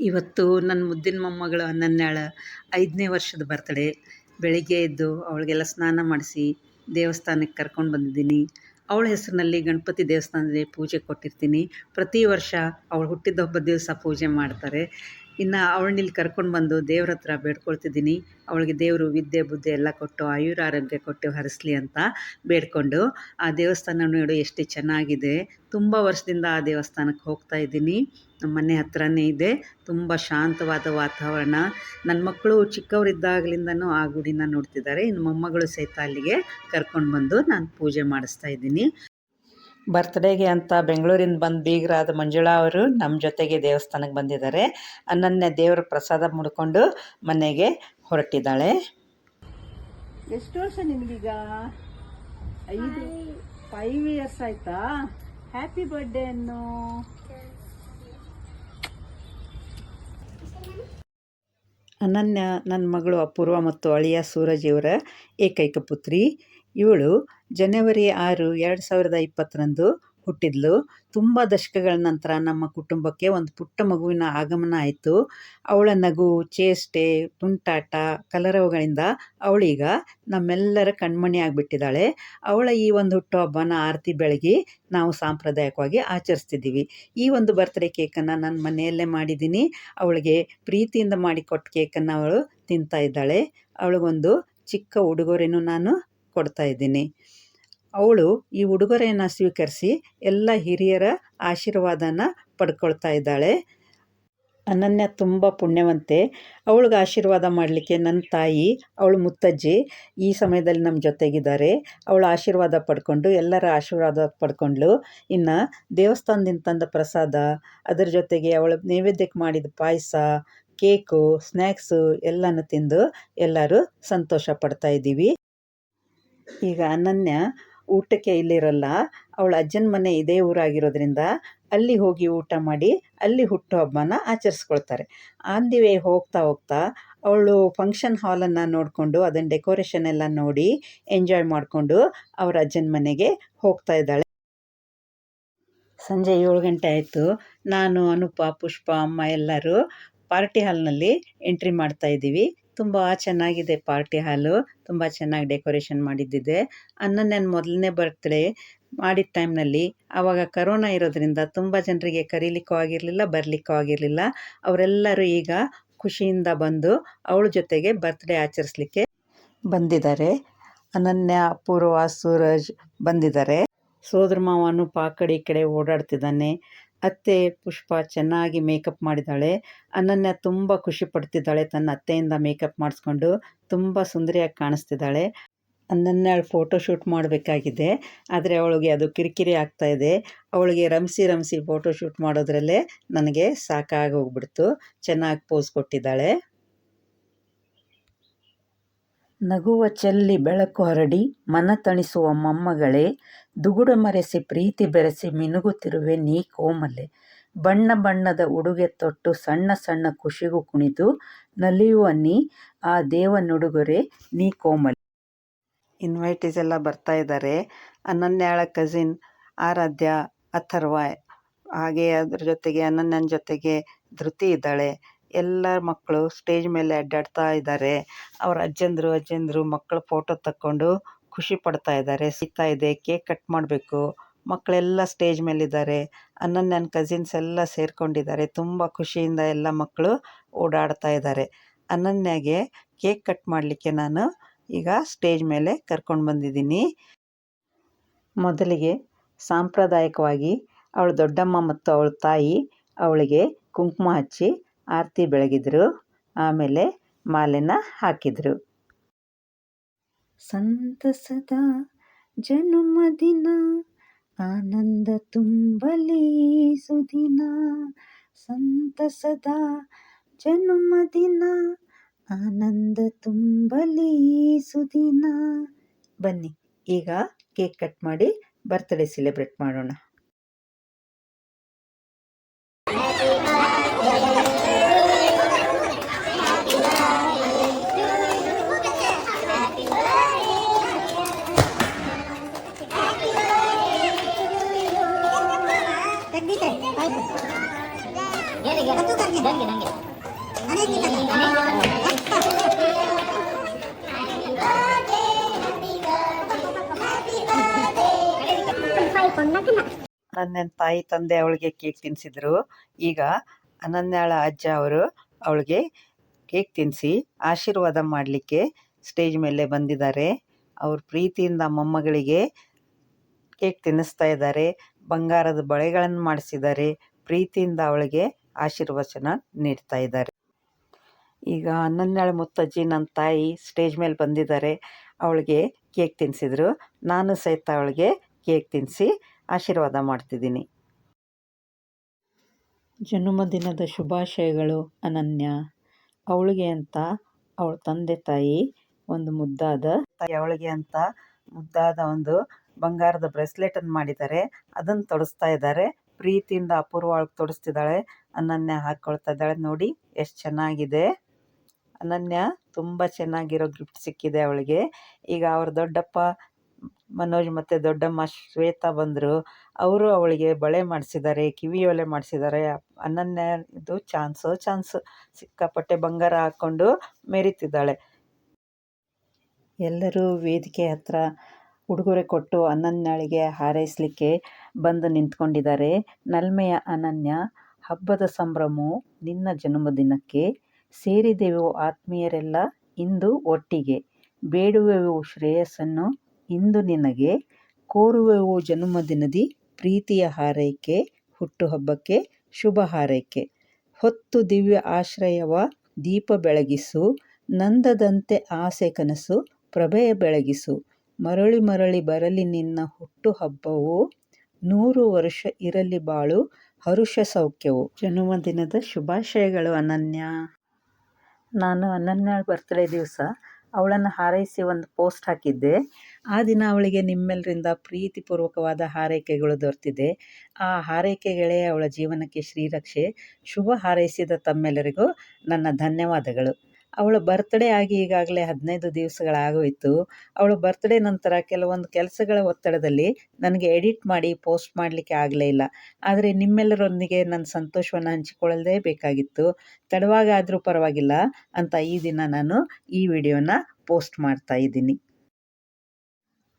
ಇವತ್ತು ನನ್ನ ಮುದ್ದಿನ ಮೊಮ್ಮಗಳು ಅನನ್ಯಾಳ ಐದನೇ ವರ್ಷದ ಬರ್ತಡೇ ಬೆಳಿಗ್ಗೆ ಎದ್ದು ಅವಳಿಗೆಲ್ಲ ಸ್ನಾನ ಮಾಡಿಸಿ ದೇವಸ್ಥಾನಕ್ಕೆ ಕರ್ಕೊಂಡು ಬಂದಿದ್ದೀನಿ. ಅವಳ ಹೆಸರಿನಲ್ಲಿ ಗಣಪತಿ ದೇವಸ್ಥಾನದಲ್ಲಿ ಪೂಜೆ ಕೊಟ್ಟಿರ್ತೀನಿ. ಪ್ರತಿ ವರ್ಷ ಅವಳು ಹುಟ್ಟಿದ ಹಬ್ಬದ ದಿವಸ ಪೂಜೆ ಮಾಡ್ತಾರೆ. ಇನ್ನು ಅವಳನ್ನ ಇಲ್ಲಿ ಕರ್ಕೊಂಡು ಬಂದು ದೇವ್ರ ಹತ್ರ ಬೇಡ್ಕೊಳ್ತಿದ್ದೀನಿ. ಅವಳಿಗೆ ದೇವರು ವಿದ್ಯೆ, ಬುದ್ಧಿ ಎಲ್ಲ ಕೊಟ್ಟು ಆಯುರಾರೋಗ್ಯ ಕೊಟ್ಟು ಹರಿಸ್ಲಿ ಅಂತ ಬೇಡ್ಕೊಂಡು ಆ ದೇವಸ್ಥಾನ ನೋಡು ಎಷ್ಟು ಚೆನ್ನಾಗಿದೆ. ತುಂಬ ವರ್ಷದಿಂದ ಆ ದೇವಸ್ಥಾನಕ್ಕೆ ಹೋಗ್ತಾ ಇದ್ದೀನಿ. ನಮ್ಮ ಮನೆ ಹತ್ರನೇ ಇದೆ. ತುಂಬ ಶಾಂತವಾದ ವಾತಾವರಣ. ನನ್ನ ಮಕ್ಕಳು ಚಿಕ್ಕವರಿದ್ದಾಗಲಿಂದನೂ ಆ ಗುಡಿನ ನೋಡ್ತಿದ್ದಾರೆ. ಇನ್ನು ಮೊಮ್ಮಗಳು ಸಹಿತ ಅಲ್ಲಿಗೆ ಕರ್ಕೊಂಡು ಬಂದು ನಾನು ಪೂಜೆ ಮಾಡಿಸ್ತಾ ಇದ್ದೀನಿ. ಬರ್ತ್ಡೇಗೆ ಅಂತ ಬೆಂಗಳೂರಿಂದ ಬಂದು ಬೀಗರಾದ ಮಂಜುಳಾ ಅವರು ನಮ್ಮ ಜೊತೆಗೆ ದೇವಸ್ಥಾನಕ್ಕೆ ಬಂದಿದ್ದಾರೆ. ಅನ್ನನ್ನ ದೇವರ ಪ್ರಸಾದ ಮುಡ್ಕೊಂಡು ಮನೆಗೆ ಹೊರಟಿದ್ದಾಳೆ. ಎಷ್ಟು ವರ್ಷ ನಿಮಗೀಗ ಐದು ಫೈವ್ ಇಯರ್ಸ್ ಆಯ್ತಾ? ಹ್ಯಾಪಿ ಬರ್ಡೇ ಅನ್ನು. ಅನನ್ಯ ನನ್ನ ಮಗಳು ಅಪೂರ್ವ ಮತ್ತು ಅಳಿಯ ಸೂರಜ್ ಇವರ ಏಕೈಕ ಪುತ್ರಿ. ಇವಳು ಜನವರಿ ಆರು, ಎರಡು ಸಾವಿರದ ಇಪ್ಪತ್ತರಂದು ಹುಟ್ಟಿದ್ಲು. ತುಂಬ ದಶಕಗಳ ನಂತರ ನಮ್ಮ ಕುಟುಂಬಕ್ಕೆ ಒಂದು ಪುಟ್ಟ ಮಗುವಿನ ಆಗಮನ ಆಯಿತು. ಅವಳ ನಗು, ಚೇಷ್ಟೆ, ತುಂಟಾಟ, ಕಲರವುಗಳಿಂದ ಅವಳೀಗ ನಮ್ಮೆಲ್ಲರ ಕಣ್ಮಣಿ ಆಗಿಬಿಟ್ಟಿದ್ದಾಳೆ. ಅವಳ ಈ ಒಂದು ಹುಟ್ಟುಹಬ್ಬನ ಆರತಿ ಬೆಳಗಿ ನಾವು ಸಾಂಪ್ರದಾಯಿಕವಾಗಿ ಆಚರಿಸ್ತಿದ್ದೀವಿ. ಈ ಒಂದು ಬರ್ತ್ಡೇ ಕೇಕನ್ನು ನನ್ನ ಮನೆಯಲ್ಲೇ ಮಾಡಿದ್ದೀನಿ. ಅವಳಿಗೆ ಪ್ರೀತಿಯಿಂದ ಮಾಡಿಕೊಟ್ಟ ಕೇಕನ್ನು ಅವಳು ತಿಂತಾ ಇದ್ದಾಳೆ. ಅವಳಿಗೊಂದು ಚಿಕ್ಕ ಉಡುಗೊರೆನೂ ನಾನು ಕೊಡ್ತಾ ಇದ್ದೀನಿ. ಅವಳು ಈ ಉಡುಗೊರೆಯನ್ನು ಸ್ವೀಕರಿಸಿ ಎಲ್ಲ ಹಿರಿಯರ ಆಶೀರ್ವಾದನ ಪಡ್ಕೊಳ್ತಾ ಇದ್ದಾಳೆ. ಅನನ್ಯ ತುಂಬ ಪುಣ್ಯವಂತೆ. ಅವಳಿಗೆ ಆಶೀರ್ವಾದ ಮಾಡಲಿಕ್ಕೆ ನನ್ನ ತಾಯಿ, ಅವಳು ಮುತ್ತಜ್ಜಿ ಈ ಸಮಯದಲ್ಲಿ ನಮ್ಮ ಜೊತೆಗಿದ್ದಾರೆ. ಅವಳು ಆಶೀರ್ವಾದ ಪಡ್ಕೊಂಡು, ಎಲ್ಲರ ಆಶೀರ್ವಾದ ಪಡ್ಕೊಂಡ್ಳು ಇನ್ನು ದೇವಸ್ಥಾನದಿಂದ ತಂದ ಪ್ರಸಾದ, ಅದರ ಜೊತೆಗೆ ಅವಳು ನೈವೇದ್ಯಕ್ಕೆ ಮಾಡಿದ ಪಾಯಸ, ಕೇಕು ಸ್ನ್ಯಾಕ್ಸು ಎಲ್ಲನೂ ತಿಂದು ಎಲ್ಲರೂ ಸಂತೋಷ ಪಡ್ತಾ ಇದ್ದೀವಿ. ಈಗ ಅನನ್ಯ ಊಟಕ್ಕೆ ಇಲ್ಲಿರಲ್ಲ. ಅವಳ ಅಜ್ಜನ ಮನೆ ಇದೇ ಊರಾಗಿರೋದ್ರಿಂದ ಅಲ್ಲಿ ಹೋಗಿ ಊಟ ಮಾಡಿ ಅಲ್ಲಿ ಹುಟ್ಟುಹಬ್ಬನ ಆಚರಿಸ್ಕೊಳ್ತಾರೆ. ಆನ್ ಹೋಗ್ತಾ ಹೋಗ್ತಾ ಅವಳು ಫಂಕ್ಷನ್ ಹಾಲನ್ನು ನೋಡಿಕೊಂಡು ಅದನ್ನು ಡೆಕೋರೇಷನ್ ಎಲ್ಲ ನೋಡಿ ಎಂಜಾಯ್ ಮಾಡಿಕೊಂಡು ಅವರ ಅಜ್ಜನ ಮನೆಗೆ ಹೋಗ್ತಾ ಇದ್ದಾಳೆ. ಸಂಜೆ ಏಳು ಗಂಟೆ ಆಯಿತು. ನಾನು ಅನುಪ, ಪುಷ್ಪ, ಅಮ್ಮ ಎಲ್ಲರೂ ಪಾರ್ಟಿ ಹಾಲ್ನಲ್ಲಿ ಎಂಟ್ರಿ ಮಾಡ್ತಾ ಇದ್ದೀವಿ. ತುಂಬ ಚೆನ್ನಾಗಿದೆ ಪಾರ್ಟಿ ಹಾಲು. ತುಂಬ ಚೆನ್ನಾಗಿ ಡೆಕೋರೇಷನ್ ಮಾಡಿದ್ದಿದೆ. ಅನನ್ಯನ ಮೊದಲನೇ ಬರ್ತ್ಡೇ ಮಾಡಿದ ಟೈಮ್ನಲ್ಲಿ ಆವಾಗ ಕರೋನಾ ಇರೋದ್ರಿಂದ ತುಂಬ ಜನರಿಗೆ ಕರೀಲಿಕ್ಕೂ ಆಗಿರಲಿಲ್ಲ, ಬರಲಿಕ್ಕೂ ಆಗಿರಲಿಲ್ಲ. ಅವರೆಲ್ಲರೂ ಈಗ ಖುಷಿಯಿಂದ ಬಂದು ಅವಳ ಜೊತೆಗೆ ಬರ್ತ್ಡೇ ಆಚರಿಸಲಿಕ್ಕೆ ಬಂದಿದ್ದಾರೆ. ಅನನ್ಯ ಅಪೂರ್ವ ಸೂರಜ್ ಬಂದಿದ್ದಾರೆ. ಸೋದರ ಮಾವನು ಪಾಕಡಿ ಕಡೆ ಓಡಾಡ್ತಿದ್ದಾನೆ. ಅತ್ತೆ ಪುಷ್ಪ ಚೆನ್ನಾಗಿ ಮೇಕಪ್ ಮಾಡಿದ್ದಾಳೆ. ಅನನ್ಯ ತುಂಬ ಖುಷಿ ಪಡ್ತಿದ್ದಾಳೆ. ತನ್ನ ಅತ್ತೆಯಿಂದ ಮೇಕಪ್ ಮಾಡಿಸ್ಕೊಂಡು ತುಂಬ ಸುಂದರಿಯಾಗಿ ಕಾಣಿಸ್ತಿದ್ದಾಳೆ. ಅನನ್ಯಾಳು ಫೋಟೋ ಶೂಟ್ ಮಾಡಬೇಕಾಗಿದೆ. ಆದರೆ ಅವಳಿಗೆ ಅದು ಕಿರಿಕಿರಿ ಆಗ್ತಾ ಇದೆ. ಅವಳಿಗೆ ರಮಿಸಿ ರಮಿಸಿ ಫೋಟೋ ಶೂಟ್ ಮಾಡೋದ್ರಲ್ಲೇ ನನಗೆ ಸಾಕಾಗಿ ಹೋಗ್ಬಿಡ್ತು ಚೆನ್ನಾಗಿ ಪೋಸ್ ಕೊಟ್ಟಿದ್ದಾಳೆ. ನಗುವ ಚೆಲ್ಲಿ ಬೆಳಕು ಹರಡಿ ಮನ ತಣಿಸುವ ಮೊಮ್ಮಗಳೇ, ದುಗುಡ ಮರೆಸಿ ಪ್ರೀತಿ ಬೆರೆಸಿ ಮಿನುಗುತ್ತಿರುವೆ ನೀ ಕೋಮಲೆ. ಬಣ್ಣ ಬಣ್ಣದ ಉಡುಗೆ ತೊಟ್ಟು ಸಣ್ಣ ಸಣ್ಣ ಖುಷಿಗೂ ಕುಣಿದು ನಲಿಯುವ ನೀ, ಆ ದೇವನುಡುಗೊರೆ ನೀ ಕೋಮಲೆ. ಇನ್ವೈಟೀಸ್ ಎಲ್ಲ ಬರ್ತಾ ಇದ್ದಾರೆ. ಅನನ್ಯಾಳ ಕಸಿನ್ ಆರಾಧ್ಯ ಅಥರ್ವ, ಹಾಗೆ ಅದ್ರ ಜೊತೆಗೆ ಅನನ್ಯನ ಜೊತೆಗೆ ಧೃತಿ ಇದ್ದಾಳೆ. ಎಲ್ಲ ಮಕ್ಕಳು ಸ್ಟೇಜ್ ಮೇಲೆ ಅಡ್ಡಾಡ್ತಾ ಇದ್ದಾರೆ ಅವ್ರ ಅಜ್ಜಂದ್ರು ಅಜ್ಜಂದ್ರು ಮಕ್ಕಳ ಫೋಟೋ ತಕ್ಕೊಂಡು ಖುಷಿ ಪಡ್ತಾ ಇದ್ದಾರೆ ಸಿಗ್ತಾ ಇದೆ ಕೇಕ್ ಕಟ್ ಮಾಡಬೇಕು. ಮಕ್ಕಳೆಲ್ಲ ಸ್ಟೇಜ್ ಮೇಲಿದ್ದಾರೆ ನನ್ನ ಕಸಿನ್ಸ್ ಎಲ್ಲ ಸೇರ್ಕೊಂಡಿದ್ದಾರೆ ತುಂಬ ಖುಷಿಯಿಂದ ಎಲ್ಲ ಮಕ್ಕಳು ಓಡಾಡ್ತಾ ಇದ್ದಾರೆ ಅನನ್ಯಾಗೆ ಕೇಕ್ ಕಟ್ ಮಾಡಲಿಕ್ಕೆ ನಾನು ಈಗ ಸ್ಟೇಜ್ ಮೇಲೆ ಕರ್ಕೊಂಡು ಬಂದಿದ್ದೀನಿ. ಮೊದಲಿಗೆ ಸಾಂಪ್ರದಾಯಿಕವಾಗಿ ಅವಳ ದೊಡ್ಡಮ್ಮ ಮತ್ತು ಅವಳ ತಾಯಿ ಅವಳಿಗೆ ಕುಂಕುಮ ಹಚ್ಚಿ ಆರತಿ ಬೆಳಗಿದ್ರು, ಆಮೇಲೆ ಮಾಲೆನ ಹಾಕಿದರು. ಸಂತಸದ ಜನ್ಮದಿನ ಆನಂದ ತುಂಬಲಿ ಸುದಿನ. ಸಂತಸದ ಜನ್ಮದಿನ ಆನಂದ ತುಂಬಲಿ ಸುದಿನ. ಬನ್ನಿ, ಈಗ ಕೇಕ್ ಕಟ್ ಮಾಡಿ ಬರ್ತ್ಡೇ ಸೆಲೆಬ್ರೇಟ್ ಮಾಡೋಣ. ನನ್ನ ತಾಯಿ ತಂದೆ ಅವಳಿಗೆ ಕೇಕ್ ತಿನ್ಸಿದ್ರು. ಈಗ ಅನನ್ಯಾಳ ಅಜ್ಜ ಅವರು ಅವಳಿಗೆ ಕೇಕ್ ತಿನ್ನಿಸಿ ಆಶೀರ್ವಾದ ಮಾಡಲಿಕ್ಕೆ ಸ್ಟೇಜ್ ಮೇಲೆ ಬಂದಿದ್ದಾರೆ. ಅವ್ರ ಪ್ರೀತಿಯಿಂದ ಮೊಮ್ಮಗಳಿಗೆ ಕೇಕ್ ತಿನ್ನಿಸ್ತಾ ಇದ್ದಾರೆ. ಬಂಗಾರದ ಬಳೆಗಳನ್ನು ಮಾಡಿಸಿದ್ದಾರೆ. ಪ್ರೀತಿಯಿಂದ ಅವಳಿಗೆ ಆಶೀರ್ವಚನ ನೀಡ್ತಾ ಇದ್ದಾರೆ. ಈಗ ಅನನ್ಯಾಳ ಮುತ್ತಜ್ಜಿ ನನ್ನ ತಾಯಿ ಸ್ಟೇಜ್ ಮೇಲೆ ಬಂದಿದ್ದಾರೆ. ಅವಳಿಗೆ ಕೇಕ್ ತಿನ್ನಿಸಿದ್ರು ನಾನು ಸಹಿತ ಅವಳಿಗೆ ಕೇಕ್ ತಿನ್ನಿಸಿ ಆಶೀರ್ವಾದ ಮಾಡ್ತಿದ್ದೀನಿ. ಜನ್ಮದಿನದ ಶುಭಾಶಯಗಳು ಅನನ್ಯ. ಅವಳಿಗೆ ಅಂತ ಅವಳ ತಂದೆ ತಾಯಿ ಒಂದು ಮುದ್ದಾದ ತಾಯಿ ಅವಳಿಗೆ ಅಂತ ಮುದ್ದಾದ ಒಂದು ಬಂಗಾರದ ಬ್ರೆಸ್ಲೆಟನ್ನು ಮಾಡಿದ್ದಾರೆ. ಅದನ್ನು ತೊಡಸ್ತಾ ಇದ್ದಾರೆ. ಪ್ರೀತಿಯಿಂದ ಅಪೂರ್ವ ಅವಳಿಗೆ ತೊಡಿಸ್ತಿದ್ದಾಳೆ. ಅನನ್ಯ ಹಾಕ್ಕೊಳ್ತಾ ಇದ್ದಾಳೆ. ನೋಡಿ ಎಷ್ಟು ಚೆನ್ನಾಗಿದೆ. ಅನನ್ಯ ತುಂಬ ಚೆನ್ನಾಗಿರೋ ಗಿಫ್ಟ್ ಸಿಕ್ಕಿದೆ ಅವಳಿಗೆ. ಈಗ ಅವ್ರ ದೊಡ್ಡಪ್ಪ ಮನೋಜ್ ಮತ್ತು ದೊಡ್ಡಮ್ಮ ಶ್ವೇತಾ ಬಂದರು. ಅವರು ಅವಳಿಗೆ ಬಳೆ ಮಾಡಿಸಿದ್ದಾರೆ ಓಲೆ ಮಾಡಿಸಿದ್ದಾರೆ. ಇದು ಚಾನ್ಸು ಚಾನ್ಸು. ಸಿಕ್ಕಾಪಟ್ಟೆ ಬಂಗಾರ ಹಾಕ್ಕೊಂಡು ಮೆರೀತಿದ್ದಾಳೆ. ಎಲ್ಲರೂ ವೇದಿಕೆ ಹತ್ರ ಉಡುಗೊರೆ ಕೊಟ್ಟು ಅನ್ನನ್ಯಾಳಿಗೆ ಹಾರೈಸಲಿಕ್ಕೆ ಬಂದು ನಿಂತ್ಕೊಂಡಿದ್ದಾರೆ. ನಲ್ಮೆಯ ಅನನ್ಯ, ಹಬ್ಬದ ಸಂಭ್ರಮವು ನಿನ್ನ ಜನ್ಮದಿನಕ್ಕೆ ಸೇರಿದೆವು ಆತ್ಮೀಯರೆಲ್ಲ ಇಂದು ಒಟ್ಟಿಗೆ. ಬೇಡುವೆವು ಶ್ರೇಯಸ್ಸನ್ನು ಇಂದು ನಿನಗೆ ಕೋರುವೆವು ಜನ್ಮದಿನದಿ ಪ್ರೀತಿಯ ಹಾರೈಕೆ, ಹುಟ್ಟುಹಬ್ಬಕ್ಕೆ ಶುಭ ಹಾರೈಕೆ. ಹೊತ್ತು ದಿವ್ಯ ಆಶ್ರಯವ ದೀಪ ಬೆಳಗಿಸು, ನಂದದಂತೆ ಆಸೆ ಕನಸು ಪ್ರಭೆಯ ಬೆಳಗಿಸು. ಮರಳಿ ಮರಳಿ ಬರಲಿ ನಿನ್ನ ಹುಟ್ಟುಹಬ್ಬವು, ನೂರು ವರ್ಷ ಇರಲಿ ಬಾಳು ಹರುಷ ಸೌಖ್ಯವು. ಜನ್ಮದಿನದ ಶುಭಾಶಯಗಳು ಅನನ್ಯ. ನಾನು ಅನನ್ಯ ಬರ್ತ್ಡೇ ದಿವಸ ಅವಳನ್ನು ಹಾರೈಸಿ ಒಂದು ಪೋಸ್ಟ್ ಹಾಕಿದ್ದೆ. ಆ ದಿನ ಅವಳಿಗೆ ನಿಮ್ಮೆಲ್ಲರಿಂದ ಪ್ರೀತಿಪೂರ್ವಕವಾದ ಹಾರೈಕೆಗಳು ದೊರೆತಿದೆ. ಆ ಹಾರೈಕೆಗಳೇ ಅವಳ ಜೀವನಕ್ಕೆ ಶ್ರೀರಕ್ಷೆ. ಶುಭ ಹಾರೈಸಿದ ತಮ್ಮೆಲ್ಲರಿಗೂ ನನ್ನ ಧನ್ಯವಾದಗಳು. ಅವಳ ಬರ್ತ್ಡೇ ಆಗಿ ಈಗಾಗಲೇ ಹದಿನೈದು ದಿವಸಗಳಾಗೋಯಿತು. ಅವಳ ಬರ್ತ್ಡೇ ನಂತರ ಕೆಲವೊಂದು ಕೆಲಸಗಳ ಒತ್ತಡದಲ್ಲಿ ನನಗೆ ಎಡಿಟ್ ಮಾಡಿ ಪೋಸ್ಟ್ ಮಾಡಲಿಕ್ಕೆ ಆಗಲೇ ಇಲ್ಲ. ಆದರೆ ನಿಮ್ಮೆಲ್ಲರೊಂದಿಗೆ ನನ್ನ ಸಂತೋಷವನ್ನು ಹಂಚಿಕೊಳ್ಳದೇ ಬೇಕಾಗಿತ್ತು. ತಡವಾಗಾದರೂ ಪರವಾಗಿಲ್ಲ ಅಂತ ಈ ದಿನ ನಾನು ಈ ವಿಡಿಯೋನ ಪೋಸ್ಟ್ ಮಾಡ್ತಾ ಇದ್ದೀನಿ.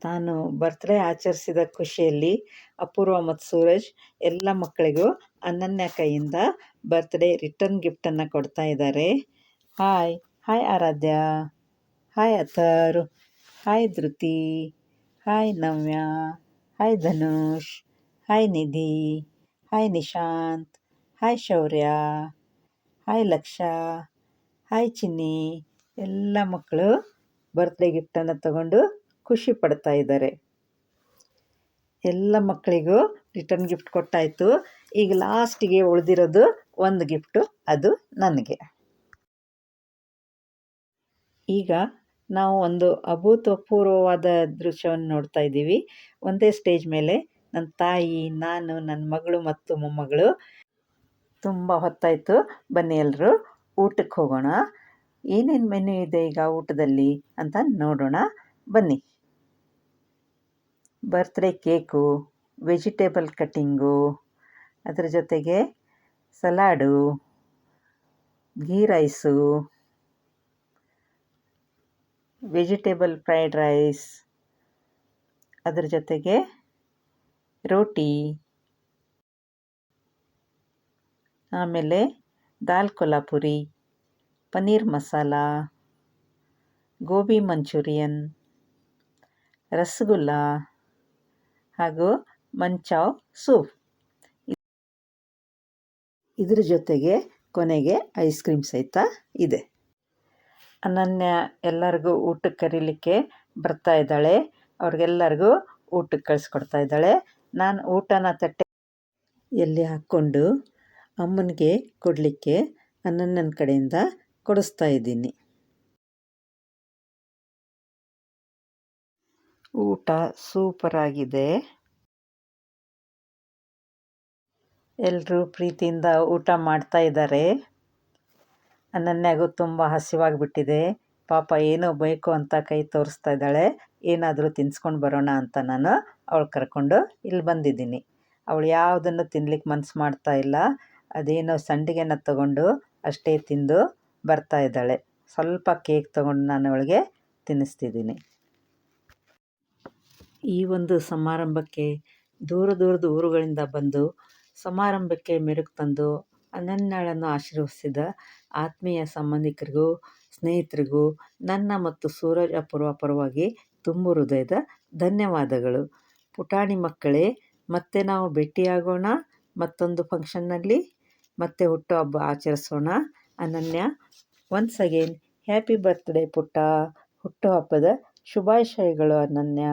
ತಾನು ಬರ್ತ್ಡೇ ಆಚರಿಸಿದ ಖುಷಿಯಲ್ಲಿ ಅಪೂರ್ವ ಮತ್ತು ಸೂರಜ್ ಎಲ್ಲ ಮಕ್ಕಳಿಗೂ ಅನನ್ಯ ಕೈಯಿಂದ ಬರ್ತ್ಡೇ ರಿಟರ್ನ್ ಗಿಫ್ಟನ್ನು ಕೊಡ್ತಾ ಇದ್ದಾರೆ. Hi hi Aaradhya hi Athar hi Dhriti hi Navya hi Dhanush hi Nidhi hi Nishant hi Shaurya hi Laksha hi Chinni ಎಲ್ಲ ಮಕ್ಕಳು ಬರ್ತ್ಡೇ ಗಿಫ್ಟನ್ನು ತಗೊಂಡು ಖುಷಿ ಪಡ್ತಾ ಇದ್ದಾರೆ. ಎಲ್ಲ ಮಕ್ಕಳಿಗೂ ರಿಟರ್ನ್ ಗಿಫ್ಟ್ ಕೊಟ್ಟಾಯಿತು. ಈಗ ಲಾಸ್ಟಿಗೆ ಉಳಿದಿರೋದು ಒಂದು ಗಿಫ್ಟು ಅದು ನನಗೆ. ಈಗ ನಾವು ಒಂದು ಅಭೂತಪೂರ್ವವಾದ ದೃಶ್ಯವನ್ನು ನೋಡ್ತಾ ಇದ್ದೀವಿ. ಒಂದೇ ಸ್ಟೇಜ್ ಮೇಲೆ ನನ್ನ ತಾಯಿ, ನಾನು ನನ್ನ ಮಗಳು ಮತ್ತು ಮೊಮ್ಮಗಳು. ತುಂಬ ಹೊತ್ತಾಯಿತು. ಬನ್ನಿ ಎಲ್ಲರೂ ಊಟಕ್ಕೆ ಹೋಗೋಣ. ಏನೇನು ಮೆನು ಇದೆ ಈಗ ಊಟದಲ್ಲಿ ಅಂತ ನೋಡೋಣ. ಬನ್ನಿ. ಬರ್ತ್ಡೇ ಕೇಕು, ವೆಜಿಟೇಬಲ್ ಕಟ್ಟಿಂಗು ಅದರ ಜೊತೆಗೆ salad, ghee rice vegetable fried rice ಅದರ ಜೊತೆಗೆ ರೋಟಿ, ಆಮೇಲೆ ದಾಲ್ ಕೊಲ್ಹಾಪುರಿ ಪನ್ನೀರ್ ಮಸಾಲ, ಗೋಬಿ ಮಂಚೂರಿಯನ್, ರಸಗುಲ್ಲ ಹಾಗೂ ಮಂಚಾವ್ ಸೂಪ್. ಇದರ ಜೊತೆಗೆ ಕೊನೆಗೆ ಐಸ್ ಕ್ರೀಮ್ ಸಹಿತ ಇದೆ. ಅನನ್ಯ ಎಲ್ಲರಿಗೂ ಊಟಕ್ಕೆ ಕರೀಲಿಕ್ಕೆ ಬರ್ತಾ ಇದ್ದಾಳೆ. ಅವ್ರಿಗೆಲ್ಲರಿಗೂ ಊಟಕ್ಕೆ ಕಳಿಸ್ಕೊಡ್ತಾ ಇದ್ದಾಳೆ. ನಾನು ಊಟನ ತಟ್ಟೆ ಎಲ್ಲಿ ಹಾಕ್ಕೊಂಡು ಅಮ್ಮನಿಗೆ ಕೊಡಲಿಕ್ಕೆ ಅನನ್ಯನ ಕಡೆಯಿಂದ ಕೊಡಿಸ್ತಾ ಇದ್ದೀನಿ. ಊಟ ಸೂಪರಾಗಿದೆ ಎಲ್ಲರೂ ಪ್ರೀತಿಯಿಂದ ಊಟ ಮಾಡ್ತಾ ಇದ್ದಾರೆ. ಅನನ್ಯಾಗೂ ತುಂಬ ಹಸಿವಾಗಿಬಿಟ್ಟಿದೆ ಪಾಪ ಏನೋ ಬೇಕು ಅಂತ ಕೈ ತೋರಿಸ್ತಾ ಇದ್ದಾಳೆ. ಏನಾದರೂ ತಿನ್ಸ್ಕೊಂಡು ಬರೋಣ ಅಂತ ನಾನು ಅವಳು ಕರ್ಕೊಂಡು ಇಲ್ಲಿ ಬಂದಿದ್ದೀನಿ. ಅವಳು ಯಾವುದನ್ನು ತಿನ್ಲಿಕ್ಕೆ ಮನಸ್ಸು ಮಾಡ್ತಾ ಇಲ್ಲ. ಅದೇನೋ ಸಂಡಿಗೆನ ತಗೊಂಡು ಅಷ್ಟೇ ತಿಂದು ಬರ್ತಾ ಇದ್ದಾಳೆ. ಸ್ವಲ್ಪ ಕೇಕ್ ತಗೊಂಡು ನಾನು ಅವಳಿಗೆ ತಿನ್ನಿಸ್ತಿದ್ದೀನಿ. ಈ ಒಂದು ಸಮಾರಂಭಕ್ಕೆ ದೂರ ದೂರದ ಊರುಗಳಿಂದ ಬಂದು ಸಮಾರಂಭಕ್ಕೆ ಮೆರುಗು ತಂದು ಅನನ್ಯಳನ್ನು ಆಶೀರ್ವದಿಸಿದ ಆತ್ಮೀಯ ಸಂಬಂಧಿಕರಿಗೂ, ಸ್ನೇಹಿತರಿಗೂ, ನನ್ನ ಮತ್ತು ಸೂರಜ್ ಅಪೂರ್ವ ಪರವಾಗಿ ತುಂಬು ಹೃದಯದ ಧನ್ಯವಾದಗಳು. ಪುಟಾಣಿ ಮಕ್ಕಳೇ, ಮತ್ತೆ ನಾವು ಭೇಟಿಯಾಗೋಣ ಮತ್ತೊಂದು ಫಂಕ್ಷನ್ನಲ್ಲಿ. ಮತ್ತೆ ಹುಟ್ಟುಹಬ್ಬ ಆಚರಿಸೋಣ. Ananya once again happy birthday ಪುಟ್ಟ. ಹುಟ್ಟುಹಬ್ಬದ ಶುಭಾಶಯಗಳು ಅನನ್ಯ.